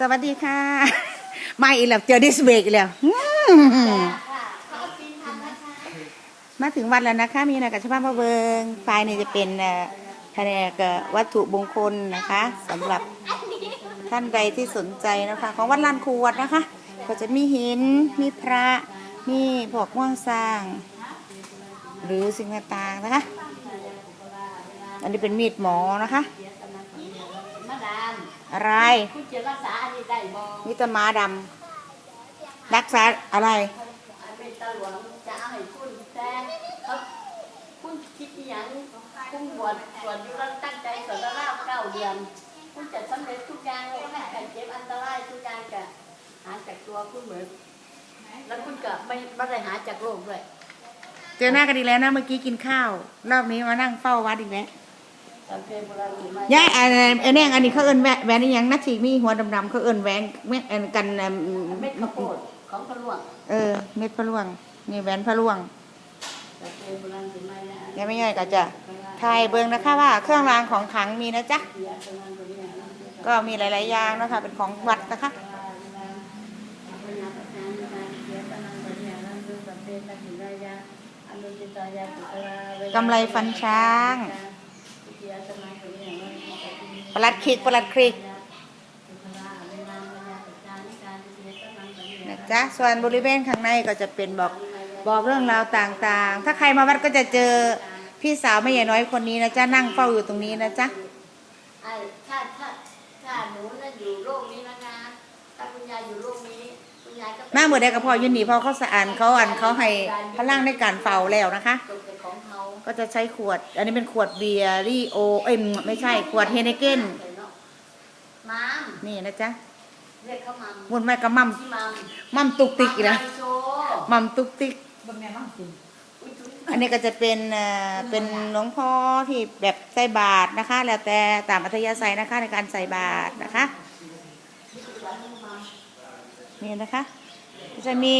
สวัสดีค่ะ มาอีกแล้วเจอดิสเบกอีกแล้วมาถึงวัดแล้วนะคะ มีนะกับชาวบ้านพระเบิงไฟล์นี่จะเป็นแผนกวัตถุมงคลนะคะสำหรับท่านใดที่สนใจนะคะ ของวัดลานครูวัดนะคะ ก็จะมีหินมีพระ มีพวกม่วงสร้าง หรือสิ่งต่างๆนะคะ อันนี้เป็นมีดหมอนะคะ อะไร คุณจะรักษาอันนี้ได้บ่มีแตมาดำรักษาอะไรอันเป็นตาหลวงจะเอาให้คุณแต่เขาคุณคิดอหยังคุณบวชบวชอยู่แล้วตั้งใจสอนราวเก้าเดือน คุณจะสำเร็จทุกอย่างเลยไม่ให้เจ็บอันตรายทุกอย่างจะหาจากตัวคุณเหมือนแล้วคุณก็ไม่ไม่ได้หาจากโลกด้วย เจอหน้ากันอีกแล้วนะเมื่อกี้กินข้าว รอบนี้มานั่งเฝ้าวัดอีกแล้ว ตามเพลงโบราณหรือไม่ยายอันไอ้แน่งอันนี้เขาเอิ้นแหวนแหวนนี่ยังนักฉีมีหัวดำๆเขาเอิ้นแหวนแม่อันกันเอิ่มเม็ดข้าวโพดของพระหลวงเออเม็ดพะลวงนี่แหวนพะลวงตามเพลงโบราณหรือไม่นะยายไม่ย่อยก็จะทายเบิ่งนะคะว่า เครื่องรางของขลังมีนะจ๊ะเสียตรงนั้นตรงนี้นะก็มีหลาย ๆ อย่างนะคะ เป็นของวัดนะคะ กำไรฟันช้าง ประหลัดคลิกประหลัดคลิกนะจ๊ะส่วนบริเวณข้างในก็จะเป็นบอกบอกเรื่องราวต่างๆ ถ้าใครมาวัดก็จะเจอพี่สาวแม่ใหญ่น้อยคนนี้นะจ๊ะนั่งเฝ้าอยู่ตรงนี้นะจ๊ะไอ้ถ้าถ้าถ้าหนูน่ะอยู่โลกนี้แล้วนะถ้าคุณยายอยู่โลกนี้คุณยายก็มาเมื่อใดกับพ่ออยืนหนีเพราะเขาสะอานเขาอันเขาให้พลังในการเฝ้าแล้วนะคะต กเป็นของเขาก็จะใช้ขวด อันนี้เป็นขวดเบียร์รีโอเอ้ยไม่ใช่ขวดเฮเนเกนมามนี่นะจ๊ะเรียกเขามามมุนไม่กับมัมที่มามมัมตุกติกอีกนะมามโชว์มัมตุกติกบนแม่มั่งจริงอุ๊ยจุ๊ยอันนี้ก็จะเป็นเอ่อเป็นหลวงพ่อที่แบบใส่บาตรนะคะ แล้วแต่ตามอัธยาศัยนะคะในการใส่บาตรนะคะนี่นะคะก็จะมี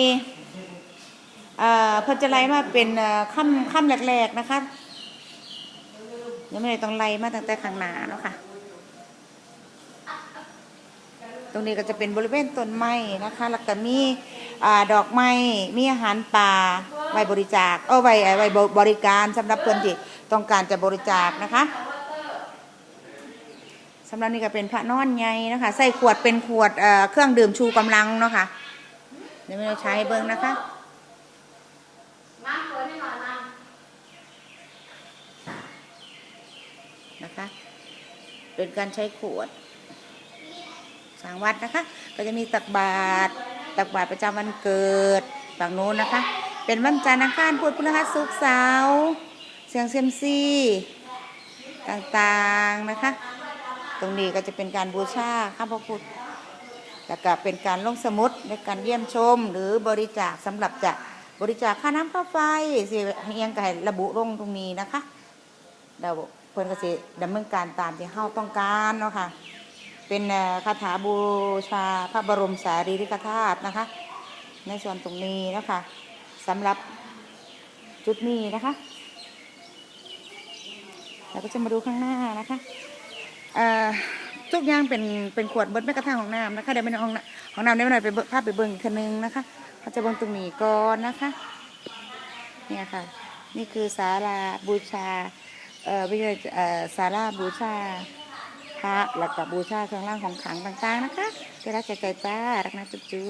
เพิ่นจะไล่มาเป็นค่ำค่ำแรกๆนะคะยังไม่ได้ต้องไล่มาตั้งแต่ข้างหน้าเนาะค่ะ ตรงนี้ก็จะเป็นบริเวณต้นไม้นะคะ แล้วก็มีอดอกไม้ มีอาหารป่าไว้บริจาค เอาไว้ไว้บริการสำหรับเพื่อนที่ต้องการจะบริจาคนะคะสำหรับนี่ก็เป็นพระนอนใหญ่นะคะใส่ขวดเป็นขวดเครื่องดื่มชูกำลังเนาะค่ะเดี๋ยวไม่ได้ใช้เบิ้งนะคะ มามเปิดให้หน่อยมาม นะคะ เป็นการใช้ขวดสร้างวัดนะคะ ก็จะมีตักบาตรตักบาตรประจำวันเกิดฝั่งโน้นนะคะ เป็นวันจันทร์อังคารพุธพฤหัสศุกร์เสาร์เสียงเซียมซีต่างๆนะคะ ตรงนี้ก็จะเป็นการบูชาข้าพระพุทธแล้วก็เป็นการลงสมุดในการเยี่ยมชม หรือบริจาคสำหรับจะบริจาคค่าน้ำค่าไฟสิเอียงไก่ระบุลงตรงนี้นะคะ เราเพิ่นก็สิดำเนินการตามที่เฮาต้องการเนาะค่ะ เป็นคาถาบูชาพระบรมสารีริกธาตุนะคะ ในส่วนตรงนี้นะคะสำหรับจุดนี้นะคะเราก็จะมาดูข้างหน้านะคะอ่อทุกอย่างเป็นเป็นขวดเบิดแม้กระทั่งของน้ำนะคะเดี๋ยวไปนห้องของน้ำเดี๋ยวหน่อยไปเบิ่งภาพไปเบิ่งอีกทีนึงนะคะเขาจะเบิ่งตรงนี้ก่อนนะคะ เนี่ยค่ะ นี่คือศาลาบูชา เอ่อไม่ใช่เอ่อศาลาบูชาพระแล้วก็บูชาเครื่องรางของขลังต่างๆนะคะเจรักใจใจจ้ารักนะจุ๊บจุ๊บ